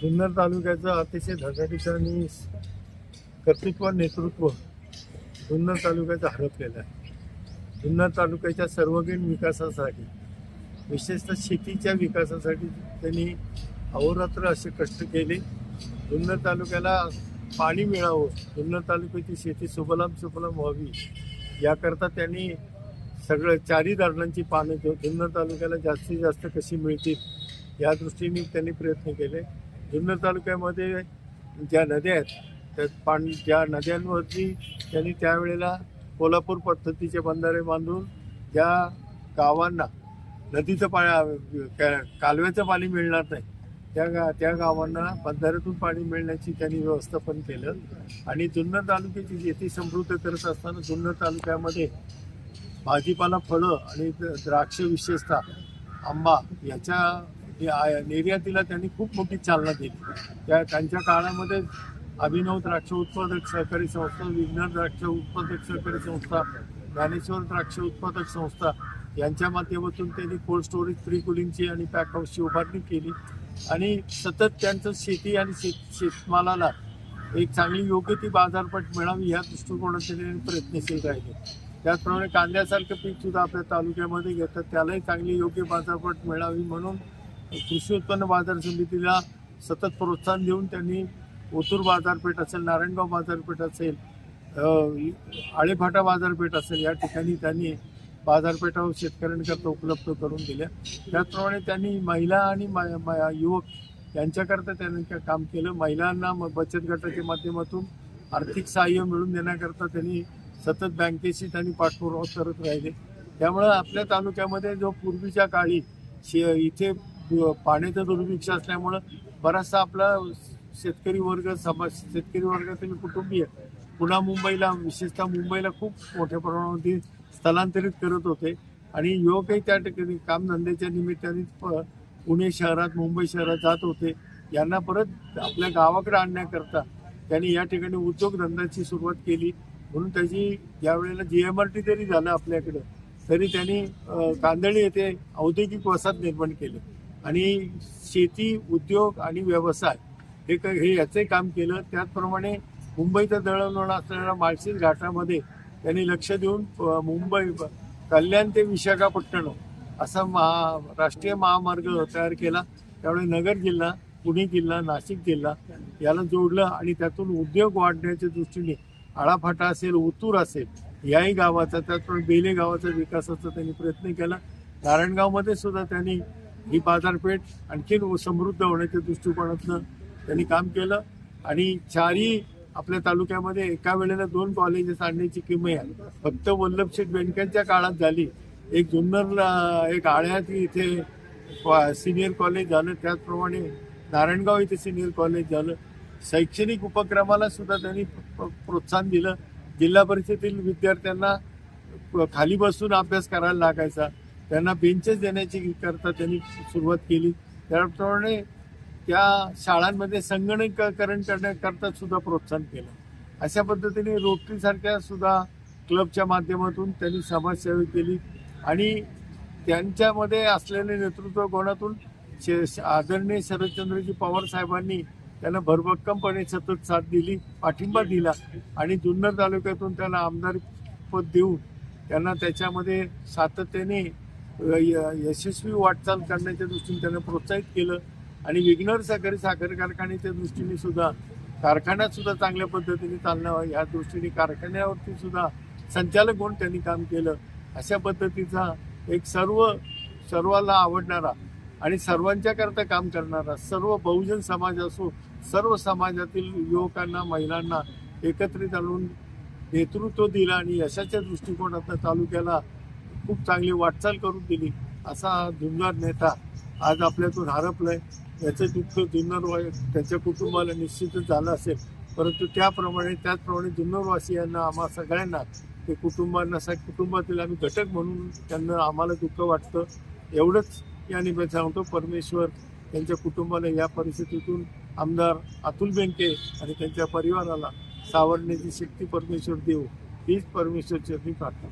जुन्नर तालुक्याचं अतिशय धगाडीचं आणि कर्तृत्व नेतृत्व जुन्नर तालुक्याचं हरपलेलं आहे. जुन्नर तालुक्याच्या सर्वगीण विकासासाठी विशेषतः शेतीच्या विकासासाठी त्यांनी अहोरात्र असे कष्ट केले. जुन्नर तालुक्याला पाणी मिळावं जुन्नर तालुक्याची शेती सुबलाम सुफलाम व्हावी याकरता त्यांनी सगळं चारी दारणांची पानं जुन्नर तालुक्याला जास्तीत जास्त कशी मिळतील या दृष्टीने त्यांनी प्रयत्न केले. जुन्नर तालुक्यामध्ये ज्या नद्या आहेत त्या पाणी ज्या नद्यांवरती त्यांनी त्यावेळेला कोल्हापूर पद्धतीचे बंधारे बांधून ज्या गावांना नदीचं पाणी कालव्याचं पाणी मिळणार नाही त्या गा त्या गावांना बंधाऱ्यातून पाणी मिळण्याची त्यांनी व्यवस्थापन केलं. आणि जुन्नर तालुक्याची शेती समृद्ध करत असताना जुन्नर तालुक्यामध्ये भाजीपाला फळं आणि द- द्राक्ष विशेषतः आंबा याच्या निर्यातीला त्यांनी खूप मोठी चालना दिली. त्या त्यांच्या काळामध्ये अभिनव द्राक्ष उत्पादक सहकारी संस्था विज्ञान द्राक्ष उत्पादक सहकारी संस्था ज्ञानेश्वर द्राक्ष उत्पादक संस्था यांच्या माध्यमातून त्यांनी कोल्ड स्टोरेज प्री कुलिंगची आणि पॅक हाऊसची उभारणी केली. आणि सतत त्यांचं शेती आणि शेत शेतमालाला एक चांगली योग्य ती बाजारपेठ मिळावी ह्या दृष्टिकोनाने प्रयत्नशील राहिले. त्याचप्रमाणे कांद्यासारखं पीक सुद्धा आपल्या तालुक्यामध्ये घेतात. त्यालाही चांगली योग्य बाजारपेठ मिळावी म्हणून कृषी उत्पन्न बाजार समितीला सतत प्रोत्साहन देऊन त्यांनी ओतूर बाजारपेठ असेल नारायणगाव बाजारपेठ असेल आळेफाटा बाजारपेठ असेल या ठिकाणी त्यांनी बाजारपेठा शेतकऱ्यांकरता उपलब्ध करून दिल्या. त्याचप्रमाणे त्यांनी महिला आणि युवक यांच्याकरता त्यांनी काम केलं. महिलांना म- बचत गटाच्या माध्यमातून आर्थिक सहाय्य मिळवून देण्याकरता त्यांनी सतत बँकेशी त्यांनी पाठपुरावा करत राहिले. त्यामुळं आपल्या तालुक्यामध्ये जो पूर्वीच्या काळी शे इथे पाण्याचा दुर्भिक्ष असल्यामुळं बराचसा आपला शेतकरी वर्ग समाज शेतकरी वर्गातील कुटुंबीय पुन्हा मुंबईला विशेषतः मुंबईला खूप मोठ्या प्रमाणामध्ये स्थलांतरित करत होते. आणि युवकही त्या ठिकाणी कामधंद्याच्या निमित्ताने प- पुणे शहरात मुंबई शहरात जात होते. यांना परत आपल्या गावाकडे आणण्याकरता त्यांनी या ठिकाणी उद्योगधंद्याची सुरुवात केली. म्हणून त्याची ज्यावेळेला जी एम आर टी जरी झालं आपल्याकडे तरी त्यांनी कांदळी येथे औद्योगिक वसाहत निर्माण केले. आणि शेती उद्योग आणि व्यवसाय हे क- हे याचंही काम केलं. त्याचप्रमाणे मुंबईचं दळणवळण असलेल्या माळशेज घाटामध्ये त्यांनी लक्ष देऊन मुंबई कल्याण ते विशाखापट्टणम असा महा राष्ट्रीय महामार्ग तयार केला. त्यामुळे नगर जिल्हा पुणे जिल्हा नाशिक जिल्हा याला जोडलं आणि त्यातून उद्योग वाढण्याच्या दृष्टीने आळाफाटा असेल उतूर असेल याही गावाचा त्याचप्रमाणे बेले गावाचा विकासाचा त्यांनी प्रयत्न केला. नारायणगावमध्ये सुद्धा त्यांनी ही बाजारपेठ आणखीन समृद्ध होण्याच्या दृष्टिकोनातनं त्यांनी काम केलं. आणि चारही आपल्या तालुक्यामध्ये एका वेळेला दोन कॉलेजेस आणण्याची किंमत फक्त वल्लभ शेठ बेंडक्यांच्या काळात झाली. एक जुन्नर एक आळ्यात इथे सिनियर कॉलेज झालं. त्याचप्रमाणे नारायणगाव इथे सिनियर कॉलेज झालं. शैक्षणिक उपक्रमाला सुद्धा त्यांनी प्रोत्साहन दिलं. जिल्हा परिषदेतील विद्यार्थ्यांना खाली बसून अभ्यास करायला लागायचा. त्यांना बेंचेस देण्याची करता त्यांनी सुरुवात केली. त्याप्रमाणे त्या शाळांमध्ये संगणकीकरण करण्याकरता सुद्धा प्रोत्साहन केलं. अशा पद्धतीने रोटरीसारख्या सुद्धा क्लबच्या माध्यमातून त्यांनी समाजसेवा केली आणि त्यांच्यामध्ये असलेले नेतृत्व गुणातून शे- आदरणीय शरदचंद्रजी पवार साहेबांनी त्यांना भरभक्कमपणे सतत साथ दिली पाठिंबा दिला आणि जुन्नर तालुक्यातून त्यांना आमदार पद देऊन त्यांना त्याच्यामध्ये सातत्याने यशस्वी वाटचाल करण्याच्या दृष्टीने त्यांना प्रोत्साहित केलं. आणि विघ्नर सहकारी साखर कारखान्याच्या दृष्टीने सुद्धा कारखान्यात सुद्धा चांगल्या पद्धतीने चालणं या दृष्टीने कारखान्यावरती सुद्धा संचालक म्हणून त्यांनी काम केलं. अशा पद्धतीचा एक सर्व सर्वाला आवडणारा आणि सर्वांच्या करता काम करणारा सर्व बहुजन समाज असो सर्व समाजातील युवकांना महिलांना एकत्रित आणून नेतृत्व दिलं आणि यशाच्या दृष्टिकोनातून तालुक्याला खूप चांगली वाटचाल करून दिली. असा जुन्नर नेता आज आपल्यातून हरपलाय. याचं दुःख जुन्नर त्याच्या कुटुंबाला निश्चितच झालं असेल. परंतु त्याप्रमाणे त्याचप्रमाणे जुन्नरवासियांना आम्हा सगळ्यांना ते कुटुंबांना सा कुटुंबातील आम्ही घटक म्हणून त्यांना आम्हाला दुःख वाटतं. एवढंच या निमित्त सांगतो परमेश्वर त्यांच्या कुटुंबाला या परिस्थितीतून आमदार अतुल बेंके आणि त्यांच्या परिवाराला सावरण्याची शक्ती परमेश्वर देऊ हीच परमेश्वरची प्रार्थना.